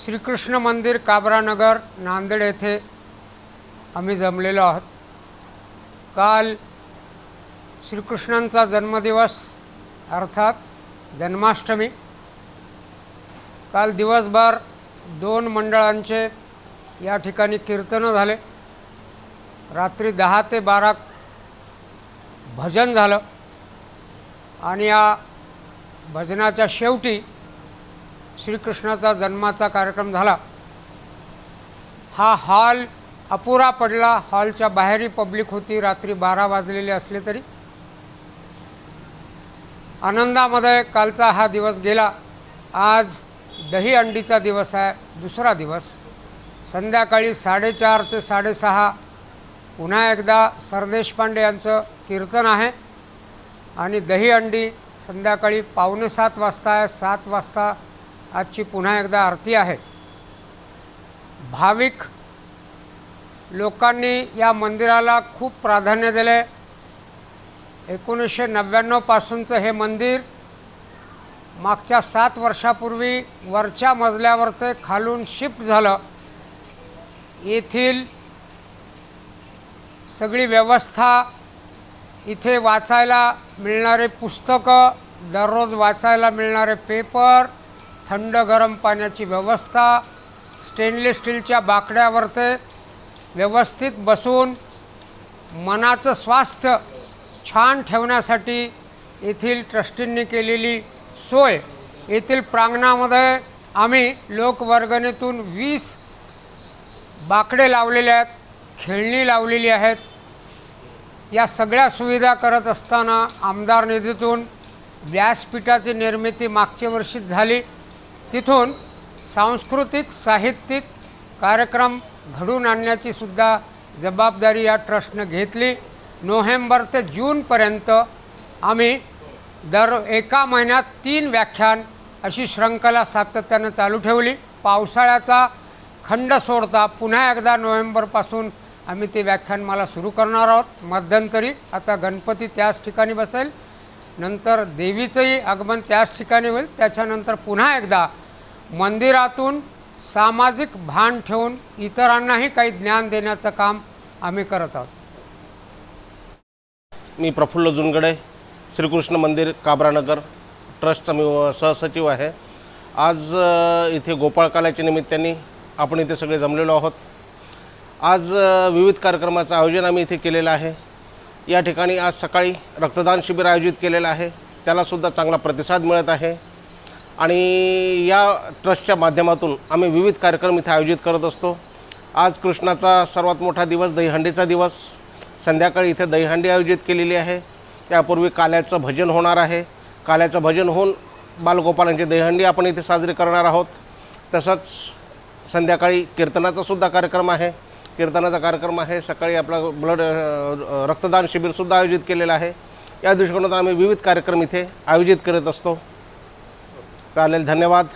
श्रीकृष्ण मंदिर काबरानगर नांदेड येथे आम्ही जमलेलो आहोत. काल श्रीकृष्णांचा जन्मदिवस अर्थात जन्माष्टमी. काल दिवसभर दोन मंडळांचे या ठिकाणी कीर्तनं झाले. रात्री दहा ते बारा भजन झालं. आणि या भजनाच्या शेवटी श्रीकृष्णाचा जन्माचा कार्यक्रम झाला. हा हॉल अपुरा पडला. हॉलच्या बाहेरही पब्लिक होती. रात्री बारा वाजलेले असले तरी. आनंदामध्ये कालचा हा दिवस गेला. आज दही अंडीचा दिवस आहे. दुसरा दिवस. संध्याकाळी साडेचार ते साडेसहा. पुन्हा एकदा सरदेश पांडे यांचं कीर्तन आहे. आणि दही अंडी संध्याकाळी पावणे सात वाजता आहे. सात वाजता आजची पुन्हा एकदा आरती आहे. भाविक लोकांनी या मंदिराला खूप प्राधान्य दिले. एकोणीसशे नव्याण्णवपासूनचं हे मंदिर मागच्या सात वर्षापूर्वी वरच्या मजल्यावर ते खालून शिफ्ट झालं. येथील सगळी व्यवस्था इथे वाचायला मिळणारे पुस्तकं दररोज वाचायला मिळणारे पेपर थंड गरम पाण्याची व्यवस्था स्टेनलेस स्टीलच्या बाकड्यावर ते व्यवस्थित बसून मनाचं स्वास्थ्य छान ठेवण्यासाठी येथील ट्रस्टींनी केलेली सोय. येथील प्रांगणामध्ये आम्ही लोकवर्गणीतून वीस बाकडे लावलेले आहेत खेळणी लावलेली आहेत. या सगळ्या सुविधा करत असताना आमदार निधीतून व्यासपीठाची निर्मिती मागच्या वर्षीच झाली. तिथून सांस्कृतिक साहित्यिक कार्यक्रम घडून आणण्याची सुद्धा जबाबदारी या ट्रस्टनं घेतली. नोव्हेंबर ते जूनपर्यंत आम्ही दर एका महिन्यात तीन व्याख्यान अशी श्रंखला सातत्यानं चालू ठेवली. पावसाळ्याचा खंड सोडता पुन्हा एकदा नोव्हेंबरपासून आम्ही ते व्याख्यानमाला सुरू करणार आहोत. मध्यंतरी आता गणपती त्याच ठिकाणी बसेल. नंतर देवीचंही आगमन त्याच ठिकाणी होईल. त्याच्यानंतर पुन्हा एकदा मंदिरातून सामाजिक भान ठेवून इतरांनाही काही ज्ञान देण्याचं काम आम्ही करत आहोत. मी प्रफुल्ल जुनगडे श्रीकृष्ण मंदिर काबरानगर. ट्रस्ट मी सहसचिव आहे. आज इथे गोपाळकालाच्या निमित्ताने आपण इथे सगळे जमलेलो आहोत. आज विविध कार्यक्रमाचं आयोजन आम्ही इथे केलेलं आहे. या ठिकाणी आज सकाळी रक्तदान शिबिर आयोजित केलेलं आहे. त्यालासुद्धा चांगला प्रतिसाद मिळत आहे. आणि या ट्रस्टच्या माध्यमातून आम्ही विविध कार्यक्रम इथे आयोजित करत असतो. आज कृष्णाचा सर्वात मोठा दिवस दहीहंडीचा दिवस. संध्याकाळी इथे दहीहंडी आयोजित केलेली आहे. त्यापूर्वी काल्याचं भजन होणार आहे. काल्याचं भजन होऊन बालगोपालांची दहीहंडी आपण इथे साजरी करणार आहोत. तसंच संध्याकाळी कीर्तनाचासुद्धा कार्यक्रम आहे. कीर्तनाचा कार्यक्रम आहे. सकाळी आपला ब्लड रक्तदान शिबिरसुद्धा आयोजित केलेलं आहे. या दृष्टिकोनातून आम्ही विविध कार्यक्रम इथे आयोजित करत असतो. चालेल धन्यवाद.